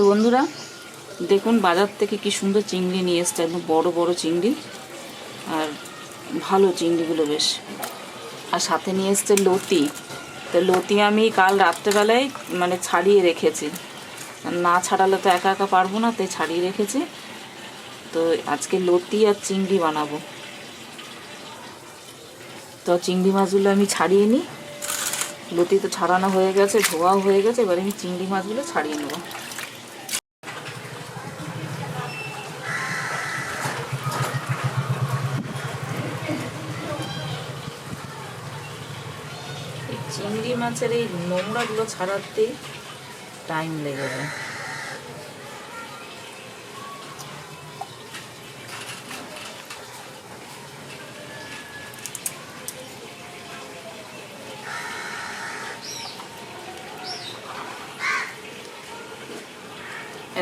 তো বন্ধুরা, দেখুন বাজার থেকে কি সুন্দর চিংড়ি নিয়ে এসছে, একদম বড় বড় চিংড়ি আর ভালো চিংড়িগুলো বেশ। আর সাথে নিয়ে এসছে লতি। তো লতি আমি কাল রাত্রেবেলায় মানে ছাড়িয়ে রেখেছি। না ছাড়ালে তো একা একা পারব না, তাই ছাড়িয়ে রেখেছি। তো আজকে লতি আর চিংড়ি বানাবো। তো চিংড়ি মাছগুলো আমি ছাড়িয়ে নিই। লতি তো ছাড়ানো হয়ে গেছে, ধোয়াও হয়ে গেছে, এবার আমি চিংড়ি মাছগুলো ছাড়িয়ে নেব। এই চিংড়ি মাছের এই নোংরাগুলো ছাড়াতে টাইম লেগে যায়।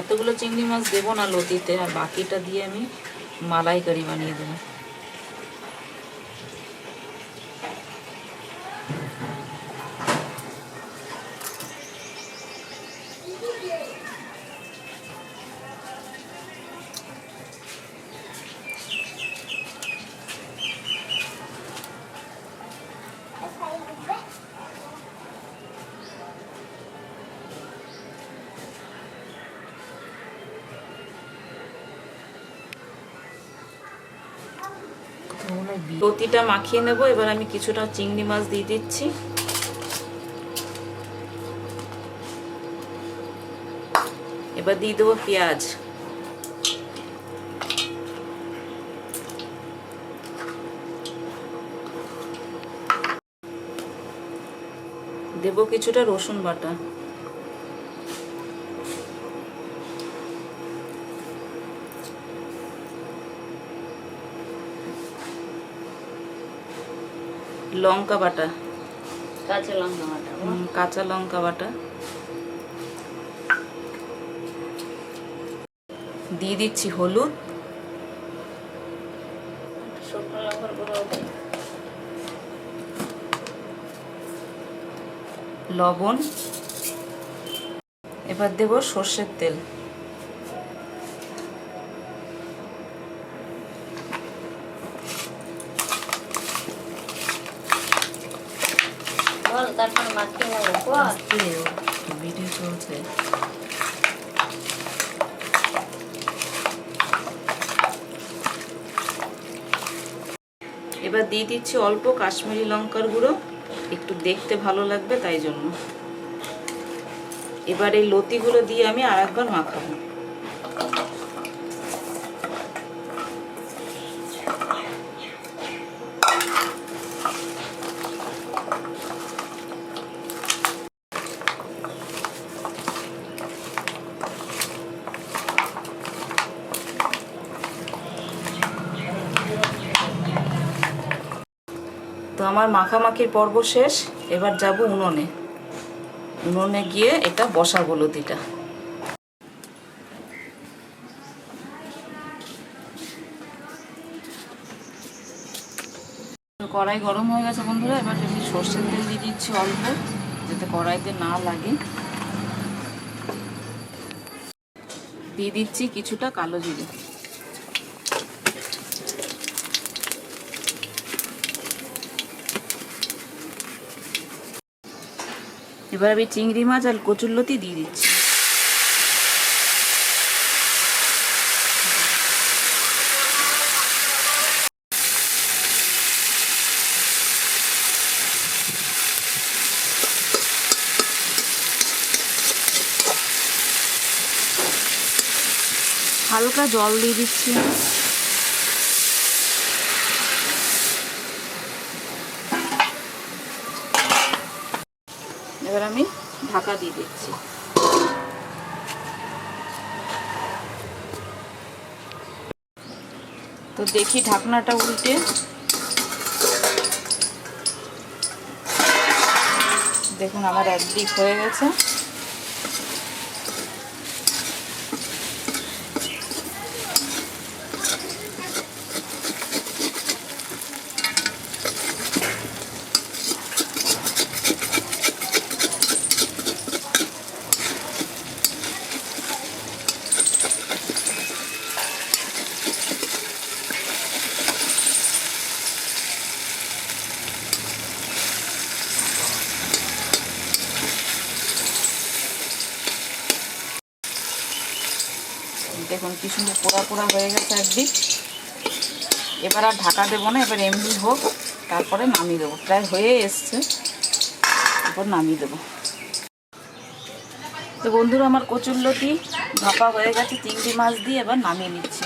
এতগুলো চিংড়ি মাছ দেবো না, লতিতে, আর বাকিটা দিয়ে আমি মালাইকারি বানিয়ে দেবো। লতিটা মাখিয়ে নেব। এবার আমি কিছুটা চিংড়ি মাছ দিয়ে দিচ্ছি। এবার দিয়ে দেবো পেঁয়াজ। দেবো কিছুটা রসুন বাটা। লঙ্কা বাটা। কাঁচা লঙ্কা বাটা। কাঁচা লঙ্কা বাটা। দিয়ে দিচ্ছি হলুদ। লবণ। এবার দেব সর্ষের তেল। তারপর মাখিয়ে নেব বল ভিডিও চলছে এবার দিয়ে দিচ্ছি অল্প কাশ্মীরি লঙ্কার গুঁড়ো। একটু দেখতে ভালো লাগবে তাই জন্য। এবার এই লতিগুলো দিয়ে আমি আর একবার মাখাবো। আমার মাখামাখির পর্ব শেষ, এবার যাব উনুনে। উনুনে গিয়ে এটা বসাবো লতিটা। কড়াই গরম হয়ে গেছে বন্ধুরা, এবার আমি সর্ষের তেল দিয়ে দিচ্ছি অল্প, যাতে কড়াইতে না লাগে। দিয়ে দিচ্ছি কিছুটা কালো জিরে। এবার আমি চিংড়ি মাছ আর কচুরলতি দিয়ে দিচ্ছি। হালকা জল দিয়ে দিচ্ছি। এবার আমি ঢাকা দিয়ে দিচ্ছি। তো দেখি ঢাকনাটা উল্টে। দেখুন আমার একদিক হয়ে গেছে। দেখুন কি সুন্দর পোড়া পোড়া হয়ে গেছে একদিক। এবার আর ঢাকা দেবো না, এবার এমনি হোক, তারপরে নামিয়ে দেবো। প্রায় হয়ে এসছে। তারপর নামিয়ে দেবো। তো বন্ধুরা, আমার কচুরলতি ভাপা হয়ে গেছে, চিংড়ি মাছ দিয়ে এবার নামিয়ে নিচ্ছি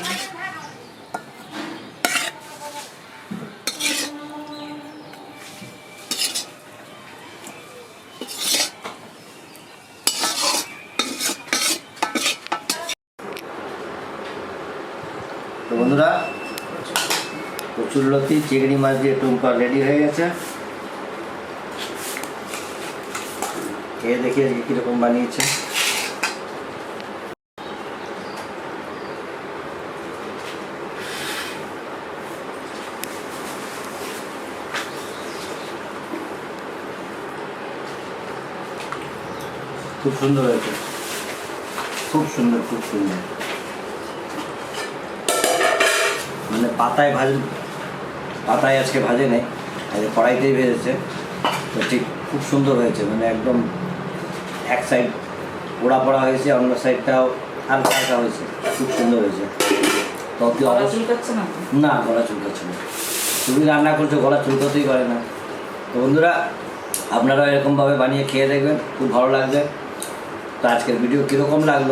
বন্ধুরা কচুরলতি চিংড়ি মাছ দিয়ে টুমকা রেডি হয়ে গেছে। খেয়ে দেখি আজকে কীরকম বানিয়েছে। খুব সুন্দর হয়েছে। খুব সুন্দর খুব সুন্দর। মানে পাতায় ভাজ পাতায় আজকে ভাজে নেই আজকে কড়াইতেই ভেজেছে। তো ঠিক খুব সুন্দর হয়েছে মানে একদম এক সাইড পোড়া পোড়া হয়েছে অন্য সাইডটাও হালকা হালকা হয়েছে খুব সুন্দর হয়েছে। তো চুলকাচ্ছে না? গলা চুলকাচ্ছে না। তুমি রান্না করছ গলা চুলকাতেই পারে না। তো বন্ধুরা আপনারা এরকমভাবে বানিয়ে খেয়ে দেখবেন খুব ভালো লাগবে। তো আজকের ভিডিও কীরকম লাগল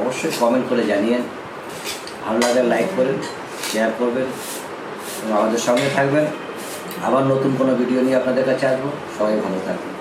অবশ্যই কমেন্ট করে জানিয়েন। ভালো লাগলে লাইক করেন। শেয়ার করবেন এবং আমাদের সঙ্গে থাকবেন। আবার নতুন কোনো ভিডিও নিয়ে আপনাদের কাছে আসব। সবাই ভালো থাকবেন।